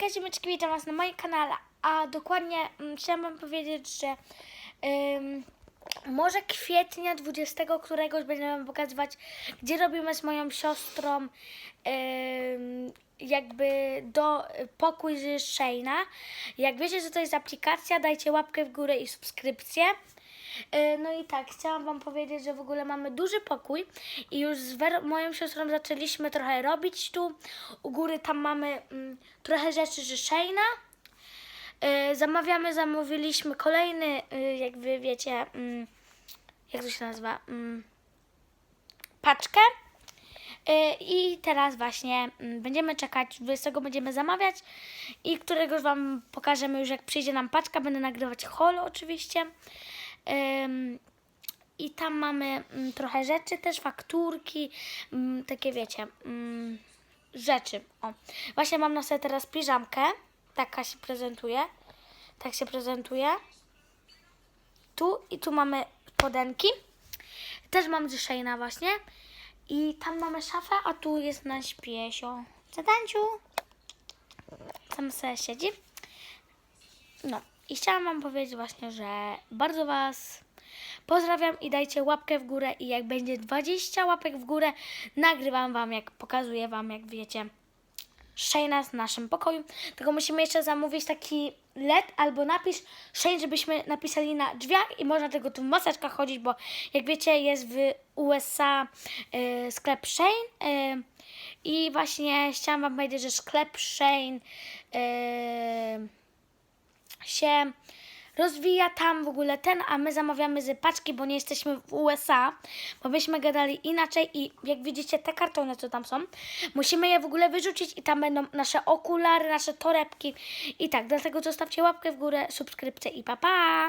Kaziomeczki, witam Was na moim kanale, a dokładnie mm, chciałam Wam powiedzieć, że może kwietnia 20 któregoś będziemy Wam pokazywać, gdzie robimy z moją siostrą jakby do pokój z Shayna. Jak wiecie, że to jest aplikacja, dajcie łapkę w górę i subskrypcję. Yy, No i tak, chciałam Wam powiedzieć, że w ogóle mamy duży pokój i już z moją siostrą zaczęliśmy trochę robić tu. U góry tam mamy mm, trochę rzeczy Shayna. Yy, zamawiamy, zamówiliśmy kolejny, yy, jak Wy wiecie, mm, jak to się nazywa, mm, paczkę. Yy, I teraz właśnie mm, będziemy czekać, 20 będziemy zamawiać i któregoś Wam pokażemy już jak przyjdzie nam paczka, będę nagrywać holo oczywiście. I tam mamy mm, trochę rzeczy, też fakturki, mm, takie wiecie, mm, rzeczy. O. Właśnie mam na sobie teraz piżamkę, taka się prezentuje, tak się prezentuje. Tu i tu mamy spodenki. Też mam Shayna właśnie. I tam mamy szafę, a tu jest nasz piesio. Zadanciu. Tam sobie siedzi. No i chciałam Wam powiedzieć właśnie, że bardzo Was pozdrawiam i dajcie łapkę w górę i jak będzie 20 łapek w górę, nagrywam Wam, jak pokazuję Wam, jak wiecie, Shayna w naszym pokoju. Tylko musimy jeszcze zamówić taki LED albo napisz Shane, żebyśmy napisali na drzwiach i można tego tu w maseczkach chodzić, bo jak wiecie jest w USA y, sklep Shane y, i właśnie chciałam Wam powiedzieć, że sklep Shane y, się rozwija tam w ogóle ten, a my zamawiamy z paczki, bo nie jesteśmy w USA, bo byśmy gadali inaczej i jak widzicie te kartony, co tam są, musimy je w ogóle wyrzucić i tam będą nasze okulary, nasze torebki i tak, dlatego zostawcie łapkę w górę, subskrypcję i pa pa!